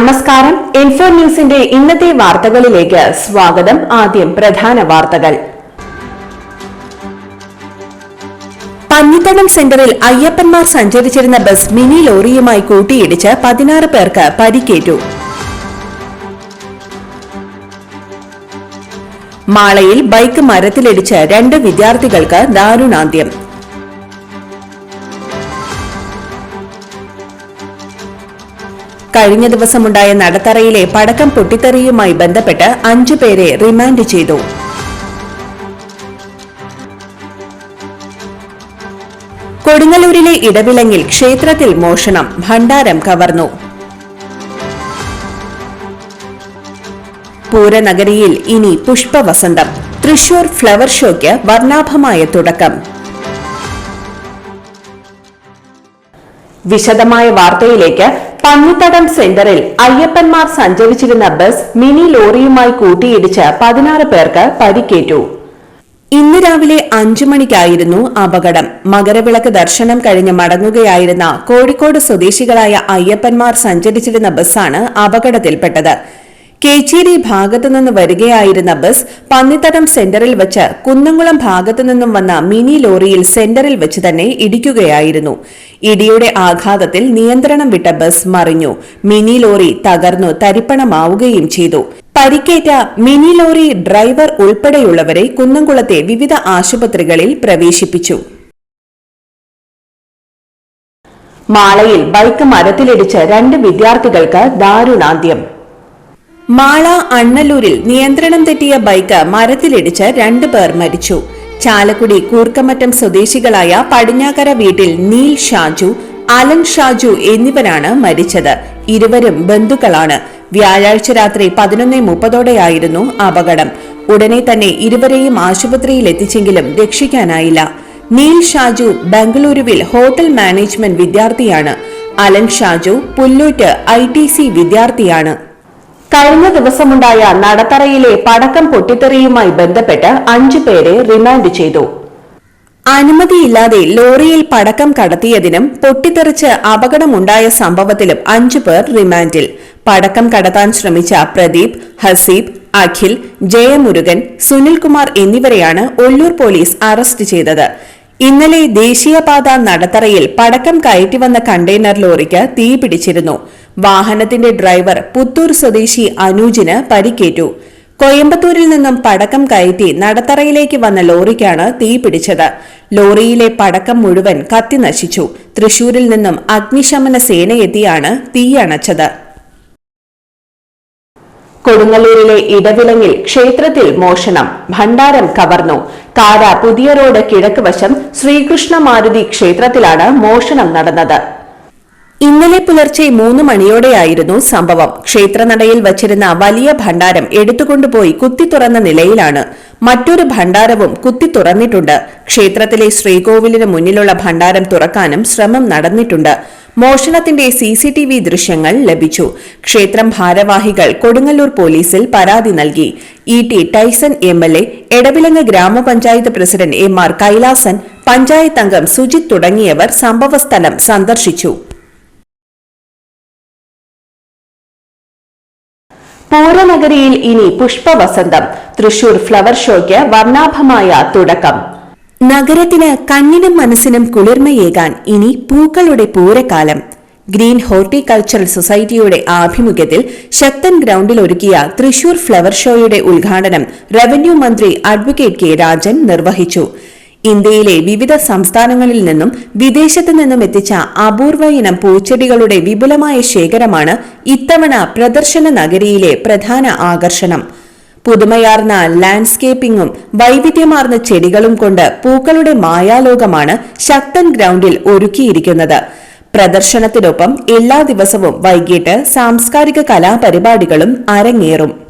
നമസ്കാരം. ഇൻഫോ ന്യൂസിന്റെ ഇന്നത്തെ വാർത്തകളിലേക്ക് സ്വാഗതം. ആദ്യം പ്രധാന വാർത്തകൾ. പന്നിത്തടം സെന്ററിൽ അയ്യപ്പന്മാർ സഞ്ചരിച്ചിരുന്ന ബസ് മിനി ലോറിയുമായി കൂട്ടിയിടിച്ച് പതിനാറ് പേർക്ക് പരിക്കേറ്റു. മാളയിൽ ബൈക്ക് മരത്തിലിടിച്ച് രണ്ട് വിദ്യാർത്ഥികൾക്ക് ദാരുണാന്ത്യം. കഴിഞ്ഞ ദിവസമുണ്ടായ നടത്തറയിലെ പടക്കം പൊട്ടിത്തെറിയുമായി ബന്ധപ്പെട്ട് അഞ്ചു പേരെ റിമാൻഡ് ചെയ്തു. കൊടുങ്ങല്ലൂരിലെ ഇടവിളങ്ങിൽ ക്ഷേത്രത്തിൽ മോഷണം ഭണ്ഡാരം കവർന്നു. പൂരനഗരിയിൽ ഇനി പുഷ്പവസന്തം തൃശൂർ ഫ്ലവർ ഷോയ്ക്ക് വർണാഭമായ തുടക്കം. വിശദമായ വാർത്തയിലേക്ക് പന്നിത്തടം സെന്ററിൽ അയ്യപ്പന്മാർ സഞ്ചരിച്ചിരുന്ന ബസ് മിനി ലോറിയുമായി കൂട്ടിയിടിച്ച് പതിനാറ് പേർക്ക് പരിക്കേറ്റു. ഇന്ന് രാവിലെ അഞ്ചു മണിക്കായിരുന്നു അപകടം. മകരവിളക്ക് ദർശനം കഴിഞ്ഞ് മടങ്ങുകയായിരുന്ന കോഴിക്കോട് സ്വദേശികളായ അയ്യപ്പന്മാർ സഞ്ചരിച്ചിരുന്ന ബസ്സാണ് അപകടത്തിൽപ്പെട്ടത്. കേച്ചേരി ഭാഗത്തു നിന്ന് വരികയായിരുന്ന ബസ് പന്നിത്തടം സെന്ററിൽ വച്ച് കുന്നംകുളം ഭാഗത്തു നിന്നും വന്ന മിനി ലോറിയിൽ സെന്ററിൽ വെച്ച് തന്നെ ഇടിക്കുകയായിരുന്നു. ഇടിയുടെ ആഘാതത്തിൽ നിയന്ത്രണം വിട്ട ബസ് മറിഞ്ഞു. മിനി ലോറി തകർന്നു തരിപ്പണമാവുകയും ചെയ്തു. പരിക്കേറ്റ മിനി ലോറി ഡ്രൈവർ ഉൾപ്പെടെയുള്ളവരെ കുന്നംകുളത്തെ വിവിധ ആശുപത്രികളിൽ പ്രവേശിപ്പിച്ചു. മാളയിൽ ബൈക്ക് മരത്തിലിടിച്ച് രണ്ട് വിദ്യാർത്ഥികൾക്ക് ദാരുണാന്ത്യം. മാള അണ്ണലൂരിൽ നിയന്ത്രണം തെറ്റിയ ബൈക്ക് മരത്തിലിടിച്ച് രണ്ടു പേർ മരിച്ചു. ചാലക്കുടി കൂർക്കമറ്റം സ്വദേശികളായ പടിഞ്ഞാക്കര വീട്ടിൽ നീൽ ഷാജു അലൻ ഷാജു എന്നിവരാണ് മരിച്ചത്. ഇരുവരും ബന്ധുക്കളാണ്. വ്യാഴാഴ്ച രാത്രി പതിനൊന്ന് മുപ്പതോടെയായിരുന്നു അപകടം. ഉടനെ തന്നെ ഇരുവരെയും ആശുപത്രിയിൽ എത്തിച്ചെങ്കിലും രക്ഷിക്കാനായില്ല. നീൽ ഷാജു ബംഗളൂരുവിൽ ഹോട്ടൽ മാനേജ്മെന്റ് വിദ്യാർത്ഥിയാണ്. അലൻ ഷാജു പുല്ലൂറ്റ് ഐ വിദ്യാർത്ഥിയാണ്. കഴിഞ്ഞ ദിവസമുണ്ടായ നടത്തറയിലെ പടക്കം പൊട്ടിത്തെറിയുമായി ബന്ധപ്പെട്ട് അഞ്ചു പേരെ റിമാൻഡ് ചെയ്തു. അനുമതിയില്ലാതെ ലോറിയിൽ പടക്കം കടത്തിയതിനും പൊട്ടിത്തെറിച്ച് അപകടമുണ്ടായ സംഭവത്തിലും അഞ്ചു പേർ റിമാൻഡിൽ. പടക്കം കടത്താൻ ശ്രമിച്ച പ്രദീപ് ഹസീബ് അഖിൽ ജയമുരുകൻ സുനിൽകുമാർ എന്നിവരെയാണ് ഒല്ലൂർ പോലീസ് അറസ്റ്റ് ചെയ്തത്. ഇന്നലെ ദേശീയപാത നടത്തറയിൽ പടക്കം കയറ്റിവന്ന കണ്ടെയ്നർ ലോറിക്ക് തീ പിടിച്ചിരുന്നു വാഹനത്തിന്റെ ഡ്രൈവർ പുത്തൂർ സ്വദേശി അനൂജിന് പരിക്കേറ്റു. കോയമ്പത്തൂരിൽ നിന്നും പടക്കം കയറ്റി നടത്തറയിലേക്ക് വന്ന ലോറിക്കാണ് തീ പിടിച്ചത്. ലോറിയിലെ പടക്കം മുഴുവൻ കത്തി നശിച്ചു. തൃശൂരിൽ നിന്നും അഗ്നിശമന സേനയെത്തിയാണ് തീയണച്ചത് കൊടുങ്ങല്ലൂരിലെ ഇടവിലങ്ങിൽ ക്ഷേത്രത്തിൽ മോഷണം. ഭണ്ഡാരം കവർന്നു. കാര പുതിയ റോഡ് കിഴക്ക് വശം ശ്രീകൃഷ്ണ മാരുതി ക്ഷേത്രത്തിലാണ് മോഷണം നടന്നത്. ഇന്നലെ പുലർച്ചെ മൂന്ന് മണിയോടെയായിരുന്നു സംഭവം. ക്ഷേത്രനടയിൽ വച്ചിരുന്ന വലിയ ഭണ്ഡാരം എടുത്തുകൊണ്ടുപോയി കുത്തി തുറന്ന നിലയിലാണ്. മറ്റൊരു ഭണ്ഡാരവും കുത്തി തുറന്നിട്ടുണ്ട്. ക്ഷേത്രത്തിലെ ശ്രീകോവിലിന് മുന്നിലുള്ള ഭണ്ഡാരം തുറക്കാനും ശ്രമം നടന്നിട്ടുണ്ട്. മോഷണത്തിന്റെ സിസിടിവി ദൃശ്യങ്ങൾ ലഭിച്ചു. ക്ഷേത്രം ഭാരവാഹികൾ കൊടുങ്ങല്ലൂർ പോലീസിൽ പരാതി നൽകി. E T Tyson M L A Edavilangu grama panchayat president M R Kailasan panchayat അംഗം സുജിത് തുടങ്ങിയവർ സംഭവസ്ഥലം സന്ദർശിച്ചു. പൂരനഗരിയിൽ ഇനി പുഷ്പവസന്തം. തൃശൂർ ഫ്ലവർ ഷോയ്ക്ക് വർണാഭമായ തുടക്കം. നഗരത്തിന് കണ്ണിനും മനസ്സിനും കുളിർമയേകാൻ ഇനി പൂക്കളുടെ പൂരക്കാലം ഗ്രീൻ ഹോർട്ടിക്കൾച്ചറൽ സൊസൈറ്റിയുടെ ആഭിമുഖ്യത്തിൽ ശക്തൻ ഗ്രൗണ്ടിൽ ഒരുക്കിയ തൃശൂർ ഫ്ലവർ ഷോയുടെ ഉദ്ഘാടനം റവന്യൂ മന്ത്രി അഡ്വക്കേറ്റ് കെ രാജൻ നിർവഹിച്ചു. ഇന്ത്യയിലെ വിവിധ സംസ്ഥാനങ്ങളിൽ നിന്നും വിദേശത്തു നിന്നും എത്തിച്ച അപൂർവ ഇനം പൂച്ചെടികളുടെ വിപുലമായ ശേഖരമാണ് ഇത്തവണ പ്രദർശന നഗരിയിലെ പ്രധാന ആകർഷണം. പുതുമയാർന്ന ലാൻഡ്സ്കേപ്പിംഗും വൈവിധ്യമാർന്ന ചെടികളും കൊണ്ട് പൂക്കളുടെ മായാലോകമാണ് ശക്തൻ ഗ്രൗണ്ടിൽ ഒരുക്കിയിരിക്കുന്നത്. പ്രദർശനത്തിനൊപ്പം എല്ലാ ദിവസവും വൈകിട്ട് സാംസ്കാരിക കലാപരിപാടികളും അരങ്ങേറും.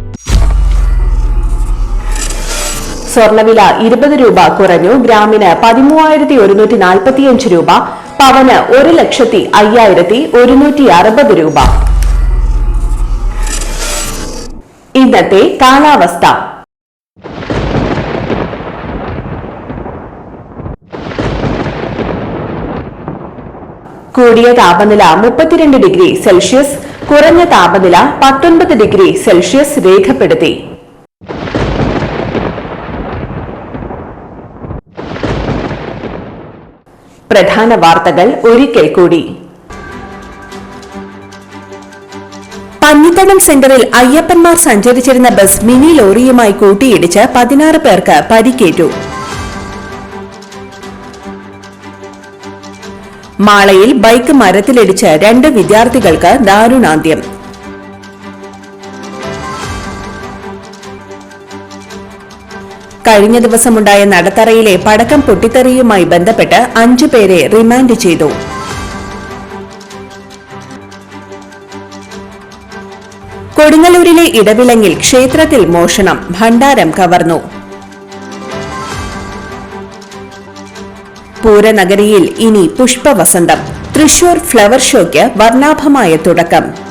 സ്വർണവില ഇരുപത് രൂപ കുറഞ്ഞു. ഗ്രാമിന് പതിമൂവായിരത്തി ഒരുന്നൂറ്റി നാൽപ്പത്തിയഞ്ച് രൂപ. പവന് ഒരു ലക്ഷത്തി അയ്യായിരത്തി ഒരുന്നൂറ്റി അറുപത് രൂപ. ഇന്നത്തെ കാലാവസ്ഥ. കൂടിയ താപനില മുപ്പത്തിരണ്ട് ഡിഗ്രി സെൽഷ്യസ് കുറഞ്ഞ താപനില പത്തൊൻപത് ഡിഗ്രി സെൽഷ്യസ് രേഖപ്പെടുത്തി. പ്രധാന വാർത്തകൾ ഒരിക്കൽ കൂടി. പന്നിത്തടം സെന്ററിൽ അയ്യപ്പന്മാർ സഞ്ചരിച്ചിരുന്ന ബസ് മിനി ലോറിയുമായി കൂട്ടിയിടിച്ച് പതിനാറ് പേർക്ക് പരിക്കേറ്റു. മാളയിൽ ബൈക്ക് മരത്തിലിടിച്ച് രണ്ട് വിദ്യാർത്ഥികൾക്ക് ദാരുണാന്ത്യം. കഴിഞ്ഞ ദിവസമുണ്ടായ നടത്തറയിലെ പടക്കം പൊട്ടിത്തെറിയുമായി ബന്ധപ്പെട്ട് അഞ്ചു പേരെ റിമാൻഡ് ചെയ്തു. കൊടുങ്ങല്ലൂരിലെ ഇടവിലങ്ങിൽ ക്ഷേത്രത്തിൽ മോഷണം ഭണ്ഡാരം കവർന്നു. പൂരനഗരിയിൽ ഇനി പുഷ്പവസന്തം. തൃശൂർ ഫ്ലവർ ഷോയ്ക്ക് വർണാഭമായ തുടക്കം.